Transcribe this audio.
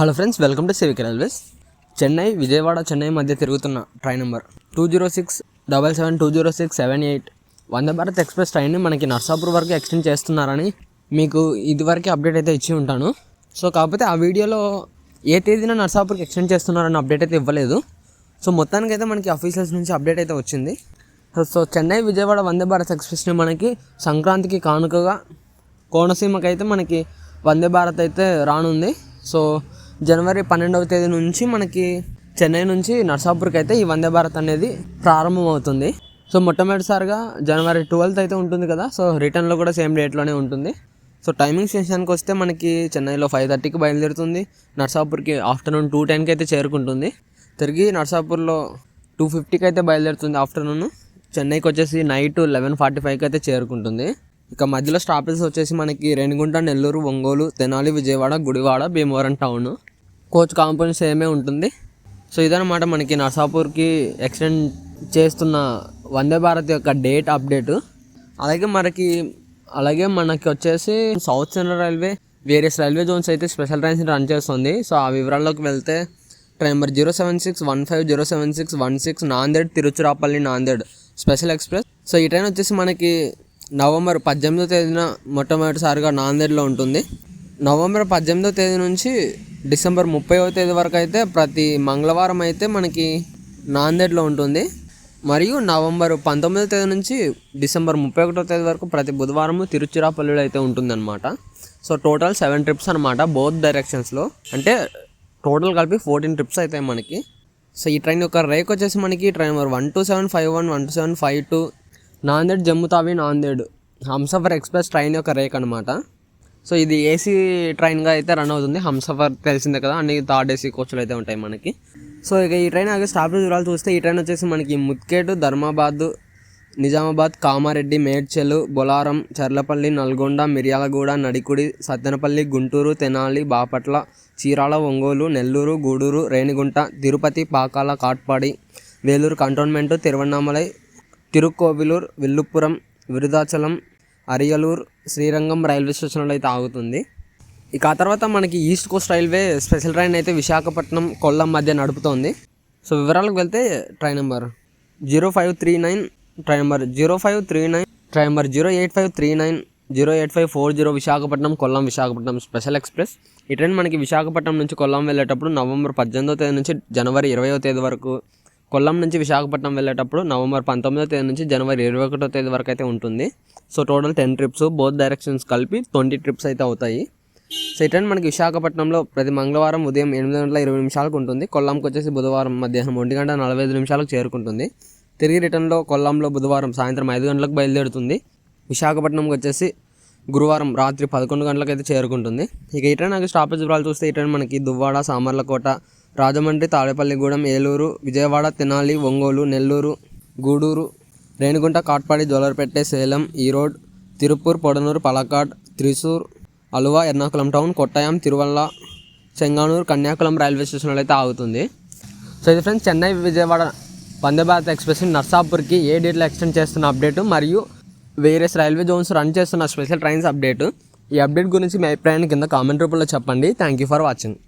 Hello friends welcome to civic railways. Chennai Vijayawada Chennai మధ్య తిరుగుతున్న train number two zero six double seven two zero six seven eight. Vande Bharat express ట్రైన్ని మనకి నర్సాపూర్ వరకు extend చేస్తున్నారని మీకు ఇదివరకే update అయితే ఇచ్చి ఉంటాను. సో కాకపోతే ఆ వీడియోలో ఏ తేదీన నర్సాపూర్కి ఎక్స్టెండ్ చేస్తున్నారని అప్డేట్ అయితే ఇవ్వలేదు. సో మొత్తానికి అయితే మనకి అఫీషియల్స్ నుంచి అప్డేట్ అయితే వచ్చింది. సో- చెన్నై విజయవాడ వందే భారత్ ఎక్స్ప్రెస్ని మనకి సంక్రాంతికి కానుకగా కోనసీమకైతే మనకి వందే భారత్ అయితే రానుంది. సో జనవరి పన్నెండవ తేదీ నుంచి మనకి చెన్నై నుంచి నర్సాపూర్కి అయితే ఈ వందే భారత్ అనేది ప్రారంభమవుతుంది. సో మొట్టమొదటిసారిగా జనవరి ట్వెల్త్ అయితే ఉంటుంది కదా సో రిటర్న్లో కూడా సేమ్ డేట్లోనే ఉంటుంది. సో టైమింగ్ స్టేషన్కి వస్తే మనకి చెన్నైలో ఫైవ్ థర్టీకి బయలుదేరుతుంది నర్సాపూర్కి ఆఫ్టర్నూన్ టూ టెన్కి అయితే చేరుకుంటుంది. తిరిగి నర్సాపూర్లో టూ ఫిఫ్టీకి అయితే బయలుదేరుతుంది ఆఫ్టర్నూన్ చెన్నైకి వచ్చేసి నైట్ లెవెన్ ఫార్టీ ఫైవ్కి అయితే చేరుకుంటుంది. ఇక మధ్యలో స్టాపేజెస్ వచ్చేసి మనకి Renigunta Nellore Ongole Tenali Vijayawada Gudivada Bhimavaram town. Coach compound సేమే ఉంటుంది. సో ఇదనమాట మనకి నర్సాపూర్కి ఎక్స్టెండ్ చేస్తున్న వందే భారత్ యొక్క డేట్ అప్డేటు. అలాగే మనకి అలాగే మనకి వచ్చేసి south central railway various railway zones అయితే స్పెషల్ ట్రైన్స్ రన్ చేస్తుంది. సో ఆ వివరాల్లోకి వెళ్తే train number zero seven six one five zero seven six one six Nanded Tiruchirappalli Nanded special express. So ఈ ట్రైన్ వచ్చేసి మనకి నవంబర్ పద్దెనిమిదో తేదీన మొట్టమొదటిసారిగా నాందేడ్లో ఉంటుంది. నవంబర్ పద్దెనిమిదో తేదీ నుంచి డిసెంబర్ ముప్పైవ తేదీ వరకు అయితే ప్రతి మంగళవారం అయితే మనకి నాందేడ్లో ఉంటుంది. మరియు నవంబర్ పంతొమ్మిదో తేదీ నుంచి డిసెంబర్ ముప్పై ఒకటో తేదీ వరకు ప్రతి బుధవారం తిరుచిరాపల్లిలో అయితే ఉంటుందన్నమాట. సో టోటల్ సెవెన్ ట్రిప్స్ అనమాట బోత్ డైరెక్షన్స్లో. అంటే టోటల్ కలిపి ఫోర్టీన్ ట్రిప్స్ అవుతాయి మనకి. సో ఈ ట్రైన్ యొక్క రేక్ వచ్చేసి మనకి train number one two seven five one one two seven five two Nanded Jammu Tawi Nanded Humsafar express train యొక్క రేక్ అనమాట సో ఇది ఏసీ ట్రైన్గా అయితే రన్ అవుతుంది. హంసఫర్ తెలిసిందే కదా? అన్ని థర్డ్ ఏసీ కోచ్లు అయితే ఉంటాయి మనకి. సో ఇక ఈ ట్రైన్ అలాగే స్టాపేజ్ వివరాలు చూస్తే ఈ ట్రైన్ వచ్చేసి మనకి ముత్కేటు ధర్మాబాద్ నిజామాబాద్ కామారెడ్డి మేడ్చల్ బొలారం చర్లపల్లి నల్గొండ మిర్యాలగూడ నడికుడి సత్తెనపల్లి గుంటూరు తెనాలి బాపట్ల చీరాల ఒంగోలు నెల్లూరు గూడూరు రేణిగుంట తిరుపతి పాకాల కాట్పాడి వేలూరు కంటోన్మెంటు తిరువన్నామలై తిరుకోవిలూర్ విల్లుపురం విరుదాచలం అరియలూర్ శ్రీరంగం రైల్వే స్టేషన్లో అయితే ఆగుతుంది. ఇక ఆ తర్వాత మనకి east coast railway special train అయితే విశాఖపట్నం కొల్లం మధ్య నడుపుతోంది. సో వివరాలకు వెళ్తే train number zero five three nine train number zero five three nine train number zero eight five three nine zero eight five four zero Visakhapatnam Kollam Visakhapatnam special express. ఈ train మనకి విశాఖపట్నం నుంచి కొల్లం వెళ్ళేటప్పుడు November పద్దెనిమిదో తేదీ నుంచి జనవరి ఇరవయో తేదీ వరకు కొల్లం నుంచి విశాఖపట్నం వెళ్ళేటప్పుడు నవంబర్ పంతొమ్మిదో తేదీ నుంచి జనవరి ఇరవై ఒకటో తేదీ వరకు అయితే ఉంటుంది. So total ten trips both directions కలిపి ట్వంటీ ట్రిప్స్ అయితే అవుతాయి. సో మనకి విశాఖపట్నంలో ప్రతి మంగళవారం ఉదయం ఎనిమిది గంటల ఇరవై నిమిషాలకు ఉంటుంది. కొల్లంకి వచ్చేసి బుధవారం మధ్యాహ్నం ఒంటి గంట నలభై ఐదు నిమిషాలకు చేరుకుంటుంది. తిరిగి రిటర్న్లో కొల్లంలో బుధవారం సాయంత్రం ఐదు గంటలకు బయలుదేరుతుంది. విశాఖపట్నంకి వచ్చేసి గురువారం రాత్రి పదకొండు గంటలకు అయితే చేరుకుంటుంది. ఇక ఈ ట్రైన్ నాకు స్టాపేజ్ వివరాలు చూస్తే ఈ ట్రైన్ మనకి దువ్వాడ సామర్లకోట రాజమండ్రి తాడేపల్లిగూడెం ఏలూరు విజయవాడ తెనాలి ఒంగోలు నెల్లూరు గూడూరు రేణిగుంట కాట్పాడి జోలర్పేటె సేలం ఈరోడ్ తిరుపూర్ పొడనూరు పలకాడ్ త్రిశూర్ అలువా ఎర్నాకుళం టౌన్ కొట్టాయం తిరువల్ల చెంగానూరు కన్యాకులం రైల్వే స్టేషన్లో అయితే ఆగుతుంది. సో ఇది ఫ్రెండ్స్ చెన్నై విజయవాడ వందే భారత్ ఎక్స్ప్రెస్ నర్సాపూర్కి ఏ డేట్లో ఎక్స్టెండ్ చేస్తున్న అప్డేటు మరియు వేరియస్ రైల్వే జోన్స్ రన్ చేస్తున్న స్పెషల్ ట్రైన్స్ అప్డేటు. ఈ అప్డేట్ గురించి మీ అభిప్రాయాన్ని కింద కామెంట్ రూపంలో చెప్పండి. Thank you for watching